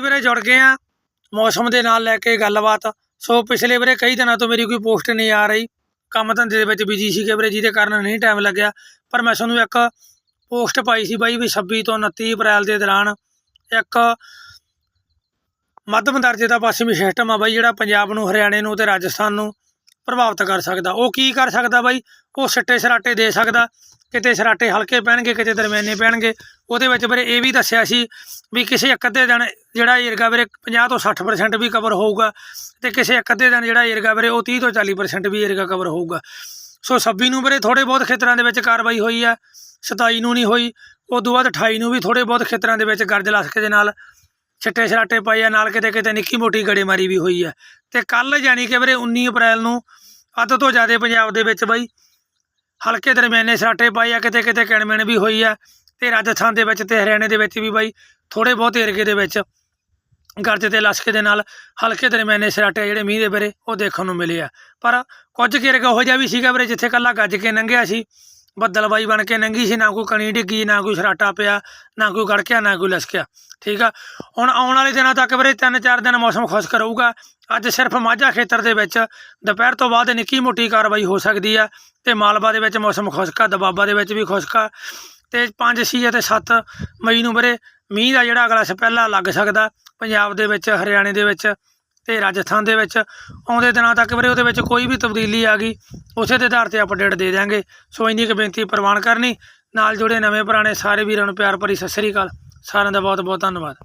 ਵੀਰੇ ਜੁੜ ਗਏ ਆ, ਮੌਸਮ ਦੇ ਨਾਲ ਲੈ ਕੇ ਗੱਲਬਾਤ। ਸੋ ਪਿਛਲੇ ਵੀਰੇ ਕਈ ਦਿਨਾਂ ਤੋਂ ਮੇਰੀ ਕੋਈ ਪੋਸਟ ਨਹੀਂ ਆ ਰਹੀ। ਕੰਮ ਧੰਦੇ ਦੇ ਵਿੱਚ ਬਿਜ਼ੀ ਸੀਗੇ ਵੀਰੇ, ਜਿਹਦੇ ਕਾਰਨ ਨਹੀਂ ਟਾਈਮ ਲੱਗਿਆ। ਪਰ ਮੈਂ ਤੁਹਾਨੂੰ ਇੱਕ ਪੋਸਟ ਪਾਈ ਸੀ ਬਾਈ ਵੀ 26 ਤੋਂ 29 ਅਪ੍ਰੈਲ ਦੇ ਦੌਰਾਨ ਇੱਕ ਮੱਧਮ ਦਰਜੇ ਦਾ ਪੱਛਮੀ ਸਿਸਟਮ ਆ ਬਾਈ, ਜਿਹੜਾ ਪੰਜਾਬ ਨੂੰ, ਹਰਿਆਣੇ ਨੂੰ ਤੇ ਰਾਜਸਥਾਨ ਨੂੰ ਪ੍ਰਭਾਵਿਤ ਕਰ ਸਕਦਾ। ਉਹ ਕੀ ਕਰ ਸਕਦਾ ਬਾਈ? ਉਹ ਸਿੱਟੇ ਸਰਾਟੇ ਦੇ ਸਕਦਾ। ਕਿਤੇ ਸਰਾਟੇ ਹਲਕੇ ਪੈਣਗੇ, ਕਿਤੇ ਦਰਮਿਆਨੇ ਪੈਣਗੇ। ਉਹਦੇ ਵਿੱਚ ਵੀਰੇ ਇਹ ਵੀ ਦੱਸਿਆ ਸੀ ਵੀ ਕਿਸੇ ਇੱਕ ਅੱਧੇ ਦਿਨ ਜਿਹੜਾ ਏਰਗਾ ਵੀਰੇ 50 ਤੋਂ 60% ਵੀ ਕਵਰ ਹੋਊਗਾ ਤੇ ਕਿਸੇ ਇੱਕ ਅੱਧੇ ਦਿਨ ਜਿਹੜਾ ਏਰਗਾ ਵੀਰੇ ਉਹ 30 ਤੋਂ 40% ਵੀ ਏਰਗਾ ਕਵਰ ਹੋਊਗਾ। ਸੋ 26 ਨੂੰ ਵੀਰੇ ਥੋੜੇ ਬਹੁਤ ਖੇਤਰਾਂ ਦੇ ਵਿੱਚ ਕਾਰਵਾਈ ਹੋਈ ਆ 27 ਨੂੰ ਨਹੀਂ ਹੋਈ। ਉਦੋਂ ਬਾਅਦ 28 ਨੂੰ ਵੀ ਥੋੜੇ ਬਹੁਤ ਖੇਤਰਾਂ ਦੇ ਵਿੱਚ ਗਰਜ ਲਸਕੇ ਦੇ ਨਾਲ ਛਿੱਟੇ ਛਰਾਟੇ ਪਏ ਆ, ਨਾਲ ਕਿਤੇ ਕਿਤੇ ਨਿੱਕੀ ਮੋਟੀ ਗੜੇਮਾਰੀ ਵੀ ਹੋਈ ਆ। ਤੇ ਕੱਲ ਜਾਣੀ ਕਿ ਵੀਰੇ 19 ਅਪ੍ਰੈਲ ਨੂੰ ਅੱਧ ਤੋਂ ਜ਼ਿਆਦਾ ਪੰਜਾਬ ਦੇ ਵਿੱਚ ਬਾਈ, ਹਲਕੇ ਦਰਮਿਆਨੇ ਛਰਾਟੇ ਪਏ ਆ, ਕਿਤੇ ਕਿਤੇ ਕਿਣਮਿਣ ਵੀ ਹੋਈ ਆ ਤੇ ਰਾਜਸਥਾਨ ਦੇ ਵਿੱਚ ਤੇ ਹਰਿਆਣੇ ਦੇ ਵਿੱਚ ਵੀ ਬਾਈ ਥੋੜੇ ਬਹੁਤ ਏਰੀਏ ਦੇ ਵਿੱਚ ਗਰਜ ਤੇ ਲਸਕੇ ਦੇ ਨਾਲ ਹਲਕੇ ਦਰਮਿਆਨੇ ਛਰਾਟੇ ਜਿਹੜੇ ਮੀਂਹ ਦੇ ਵੀਰੇ ਉਹ ਦੇਖਣ ਨੂੰ ਮਿਲੇ ਆ। ਪਰ ਕੁਝ ਕੁ ਏਰੀਆ ਉਹੋ ਜਿਹਾ ਵੀ ਸੀਗਾ ਵੀਰੇ ਜਿੱਥੇ ਕੱਲਾ ਗੱਜ ਕੇ ਲੰਘਿਆ ਸੀ। ਬੱਦਲਬਾਈ ਬਣ ਕੇ ਨੰਗੀ ਸੀ, ਨਾ ਕੋਈ ਕਣੀ ਡਿੱਗੀ, ਨਾ ਕੋਈ ਸਰਾਟਾ ਪਿਆ, ਨਾ ਕੋਈ ਗੜਕਿਆ ਨਾ ਕੋਈ ਲਸਕਿਆ, ਠੀਕ ਆ? ਹੁਣ ਆਉਣ ਵਾਲੇ ਦਿਨਾਂ ਤੱਕ ਵੀਰੇ ਤਿੰਨ ਚਾਰ ਦਿਨ ਮੌਸਮ ਖੁਸ਼ਕ ਰਹੂਗਾ ਅੱਜ ਸਿਰਫ ਮਾਝਾ ਖੇਤਰ ਦੇ ਵਿੱਚ ਦੁਪਹਿਰ ਤੋਂ ਬਾਅਦ ਨਿੱਕੀ ਮੋਟੀ ਕਾਰਵਾਈ ਹੋ ਸਕਦੀ ਆ ਤੇ ਮਾਲਵਾ ਦੇ ਵਿੱਚ ਮੌਸਮ ਖੁਸ਼ਕ ਆ ਦਬਾਬਾ ਦੇ ਵਿੱਚ ਵੀ ਖੁਸ਼ਕ ਆ ਤੇ 5 ਛੇ ਅਤੇ 7 ਮਈ ਨੂੰ ਵੀਰੇ ਮੀਂਹ ਦਾ ਜਿਹੜਾ ਅਗਲਾ ਸਪੈਲਾ ਲੱਗ ਸਕਦਾ, ਪੰਜਾਬ ਦੇ ਵਿੱਚ, ਹਰਿਆਣੇ ਦੇ ਵਿੱਚ। ਤੇ ਰਾਜਸਥਾਨ ਦੇ ਵਿੱਚ, ਆਉਂਦੇ ਦਿਨਾਂ ਤੱਕ ਵੀਰੇ ਉਹਦੇ ਵਿੱਚ ਕੋਈ ਵੀ ਤਬਦੀਲੀ ਆ ਗਈ, ਉਸੇ ਦੇ ਆਧਾਰ ਤੇ ਅਪਡੇਟ ਦੇ ਦਿਆਂਗੇ। ਸੋ ਇੰਨੀ ਕੁ ਬੇਨਤੀ ਪ੍ਰਵਾਨ ਕਰਨੀ, ਨਾਲ ਜੁੜੇ ਨਵੇਂ ਪੁਰਾਣੇ ਸਾਰੇ ਵੀਰਾਂ ਨੂੰ ਪਿਆਰ ਭਰੀ ਸਤਿ ਸ੍ਰੀ ਅਕਾਲ। ਸਾਰਿਆਂ ਦਾ ਬਹੁਤ ਬਹੁਤ ਧੰਨਵਾਦ।